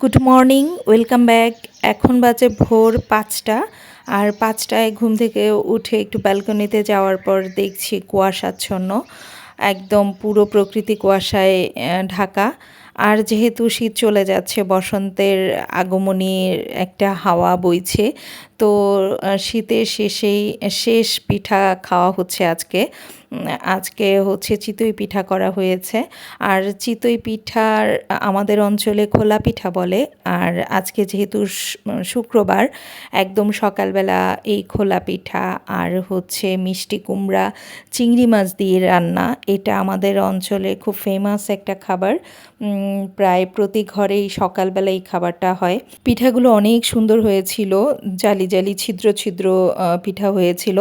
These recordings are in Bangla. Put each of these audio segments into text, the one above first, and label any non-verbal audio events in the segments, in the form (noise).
গুড মর্নিং ওয়েলকাম ব্যাক এখন বাজে ভোর পাঁচটা, আর পাঁচটায় ঘুম থেকে উঠে একটু ব্যালকনিতে যাওয়ার পর দেখছি কুয়াশাচ্ছন্ন, একদম পুরো প্রকৃতি কুয়াশায় ঢাকা। আর যেহেতু শীত চলে যাচ্ছে, বসন্তের আগমনীর একটা হাওয়া বইছে, তো শীতের শেষেই, শেষ পিঠা খাওয়া হচ্ছে আজকে। আজকে হচ্ছে চিতই পিঠা করা হয়েছে। আর চিতই পিঠার, আমাদের অঞ্চলে খোলা পিঠা বলে, আর আজকে যেহেতু শুক্রবার, একদম সকালবেলা এই খোলা পিঠা, আর হচ্ছে মিষ্টি কুমড়া, চিংড়ি মাছ দিয়ে রান্না, এটা আমাদের অঞ্চলে খুব ফেমাস একটা খাবার। প্রায় প্রতি ঘরেই সকালবেলা এই খাবারটা হয়। পিঠাগুলো অনেক সুন্দর হয়েছিল, জালি জালি, ছিদ্র ছিদ্র পিঠা হয়েছিল।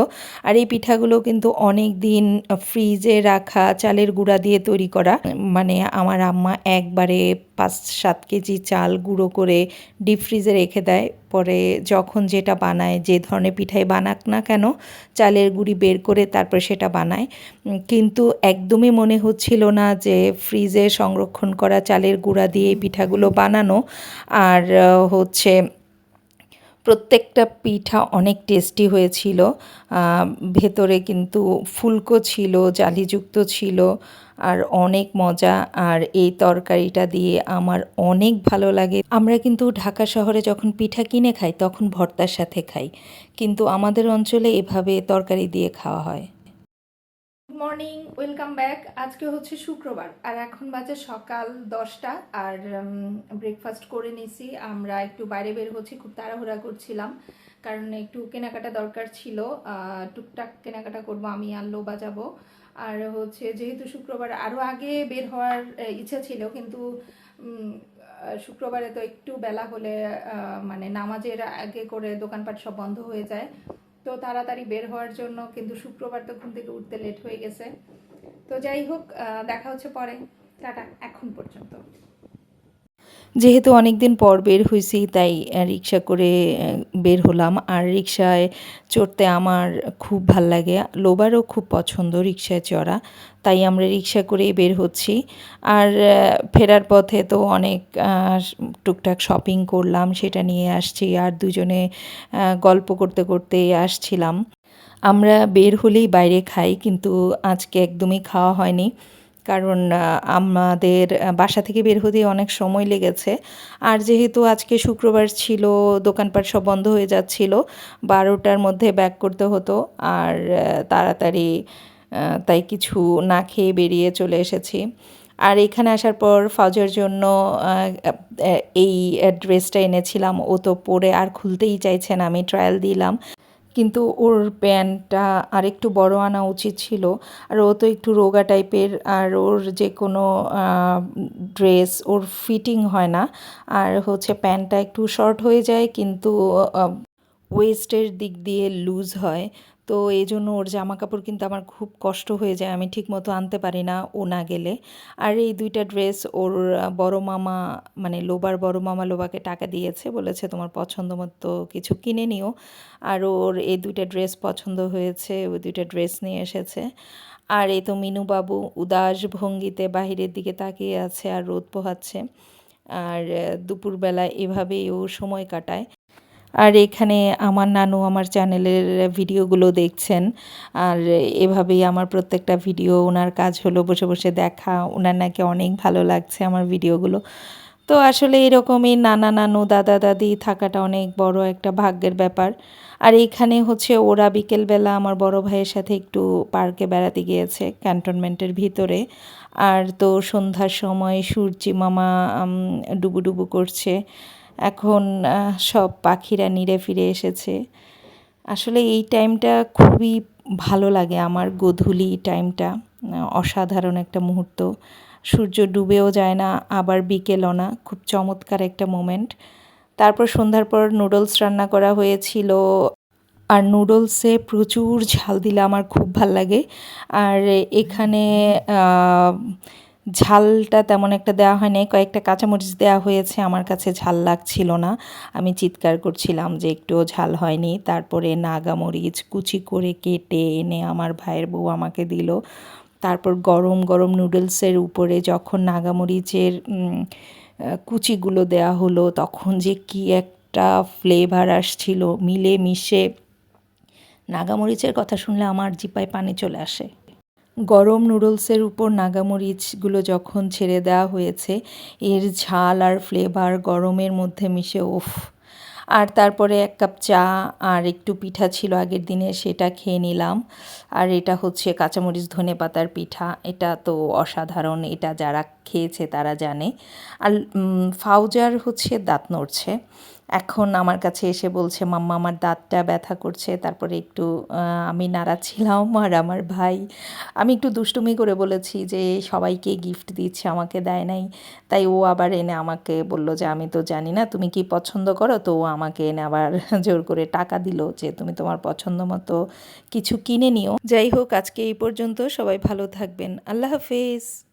আর এই পিঠাগুলো কিন্তু অনেক দিন ফ্রিজে রাখা, চালের গুঁড়া দিয়ে তৈরি করা। মানে আমার আম্মা একবারে পাঁচ সাত কেজি চাল গুঁড়ো করে ডিপ ফ্রিজে রেখে দেয়। পরে যখন যেটা বানায়, যে ধরনের পিঠাই বানাক না কেন, চালের গুঁড়ি বের করে তারপর সেটা বানায়। কিন্তু একদমই মনে হচ্ছিল না যে ফ্রিজে সংরক্ষণ করা চালের গুঁড়া দিয়ে এই পিঠাগুলো বানানো। আর হচ্ছে প্রত্যেকটা পিঠা অনেক টেস্টি হয়েছিল। ভেতরে কিন্তু ফুলকো ছিল, জালিযুক্ত ছিল, আর অনেক মজা। আর এই তরকারিটা দিয়ে আমার অনেক ভালো লাগে। আমরা কিন্তু ঢাকা শহরে যখন পিঠা কিনে খাই, তখন ভর্তার সাথে খাই। কিন্তু আমাদের অঞ্চলে এভাবে তরকারি দিয়ে খাওয়া হয়। Morning, welcome back. আজকে হচ্ছে শুক্রবার, আর এখন বাজে সকাল দশটা, আর ব্রেকফাস্ট করে নিছি। আমরা একটু বাইরে বের হচ্ছি, খুব তাড়াহুড়া করছিলাম, কারণ একটু কেনাকাটা দরকার ছিল। টুকটাক কেনাকাটা করব, আমি আর লোবা যাব। আর হচ্ছে, যেহেতু শুক্রবার আরও আগে বের হওয়ার ইচ্ছা ছিল, কিন্তু শুক্রবারে তো একটু বেলা হলে মানে নামাজের আগে করে দোকানপাট সব বন্ধ হয়ে যায়। তো তাড়াতাড়ি বের হওয়ার জন্য কিন্তু শুক্রবার তো ঘুম থেকে উঠতে লেট হয়ে গেছে। তো যাই হোক দেখা হচ্ছে পরে। টাটা, এখন পর্যন্ত। যেহেতু অনেক দিন পর বের হয়েছি তাই রিক্সা করে বের হলাম। আর রিক্সায় চড়তে আমার খুব ভালো লাগে। লোবারও খুব পছন্দ রিক্সায় চড়া, তাই আমরা রিক্সা করেই বের হচ্ছি। আর ফেরার পথে তো অনেক টুকটাক শপিং করলাম, সেটা নিয়ে আসছি। আর দুজনে গল্প করতে করতে আসছিলাম। আমরা বের হলেই বাইরে খাই, কিন্তু আজকে একদমই খাওয়া হয়নি। কারণ আমাদের বাসা থেকে বের হতে অনেক সময় লেগেছে। আর যেহেতু আজকে শুক্রবার ছিল, দোকানপাট সব বন্ধ হয়ে যাচ্ছিল, বারোটার মধ্যে ব্যাক করতে হতো। আর তাড়াতাড়ি তাই কিছু না খেয়ে বেরিয়ে চলে এসেছি। আর এখানে আসার পর ফাউজের জন্য এই ড্রেসটা এনেছিলাম। ও তো পরে আর খুলতেই চাইছে না, আমি ট্রায়াল দিলাম। কিন্তু ওর প্যান্টটা আর একটু বড় আনা উচিত ছিল। আর ও তো একটু রোগা টাইপের, আর ওর যে কোনো ড্রেস ওর ফিটিং হয় না। আর হচ্ছে প্যান্টটা একটু শর্ট হয়ে যায়, কিন্তু ওয়েস্টের দিক দিয়ে লুজ হয়। তো এই জন্য ওর জামা কাপড় কিন্তু আমার খুব কষ্ট হয়ে যায়, আমি ঠিক মতো আনতে পারি না ও না গেলে। আর এই দুইটা ড্রেস ওর বড় মামা মানে লোবার বড় মামা লোবাকে টাকা দিয়েছে, বলেছে তোমার পছন্দ মতো কিছু কিনে নিও। আর ওর এই দুইটা ড্রেস পছন্দ হয়েছে, ওই দুইটা ড্রেস নিয়ে এসেছে। আর এই তো মিনু বাবু উদাস ভঙ্গিতে বাহিরের দিকে তাকিয়ে আছে আর রোদ পোহাচ্ছে। আর দুপুরবেলা এভাবেই ও সময় কাটায়। আর এখানে আমার নানু আমার চ্যানেলের ভিডিওগুলো দেখছেন। আর এভাবেই আমার প্রত্যেকটা ভিডিও ওনার কাজ হলো বসে বসে দেখা ওনার নাকি অনেক ভালো লাগছে আমার ভিডিওগুলো। তো আসলে এরকমই নানা নানু, দাদা দাদি থাকাটা অনেক বড় একটা ভাগ্যের ব্যাপার। আর এইখানে হচ্ছে ওরা বিকেলবেলা আমার বড় ভাইয়ের সাথে একটু পার্কে বেড়াতে গিয়েছে ক্যান্টনমেন্টের ভিতরে। আর তো সন্ধ্যার সময় সূর্যি মামা ডুবুডুবু করছে। এখন সব পাখিরা নিড়ে ফিরে এসেছে। আসলে এই টাইমটা খুবই ভালো লাগে আমার গোধূলি টাইমটা অসাধারণ একটা মুহূর্ত। সূর্য ডুবেও যায় না, আবার বিকেলও না খুব চমৎকার একটা মোমেন্ট। তারপর সন্ধ্যার পর নুডলস রান্না করা হয়েছিল। আর নুডলসে প্রচুর ঝাল দিলে আমার খুব ভালো লাগে। আর এখানে ঝালটা তেমন একটা দেওয়া হয়নি। কয়েকটা কাঁচামরিচ দেওয়া হয়েছে। আমার কাছে ঝাল লাগছিল না। আমি চিৎকার করছিলাম যে একটুও ঝাল হয়নি। তারপরে নাগামরিচ কুচি করে কেটে এনে আমার ভাইয়ের বউ আমাকে দিল। তারপর গরম গরম নুডলসের উপরে যখন নাগামরিচের কুচিগুলো দেয়া হলো, তখন যে কি একটা ফ্লেভার আসছিল। মিলে মিশে নাগামরিচের কথা শুনলে আমার জিপায় পানি চলে আসে। গরম নুডলসের উপর নাগামরিচগুলো যখন ছেড়ে দেওয়া হয়েছে, এর ঝাল আর ফ্লেভার গরমের মধ্যে মিশে ওফ আর তারপরে এক কাপ চা আর একটু পিঠা ছিল আগের দিনে, সেটা খেয়ে নিলাম। আর এটা হচ্ছে কাঁচামরিচ, ধনে পাতার পিঠা। এটা তো অসাধারণ, এটা যারা খেয়েছে তারা জানে। আর ফাউজার হচ্ছে দাঁত নড়ছে। এখন আমার কাছে এসে বলছে, মাম্মা, আমার দাঁতটা ব্যথা করছে, তারপরে একটু আমি নাড়াচ্ছিলাম আর আমার ভাই। আমি একটু দুষ্টুমি করে বলেছি যে, সবাইকে গিফট দিচ্ছে, আমাকে দেয় নাই। তাই ও আবার এনে আমাকে বলল যে, আমি তো জানি না, তুমি কি পছন্দ করো? তো ও আমাকে এনে আবার (laughs) জোর করে টাকা দিল যে, তুমি তোমার পছন্দ মতো কিছু কিনে নিও। যাই হোক, আজকে এই পর্যন্ত সবাই ভালো থাকবেন। আল্লাহ হাফেজ।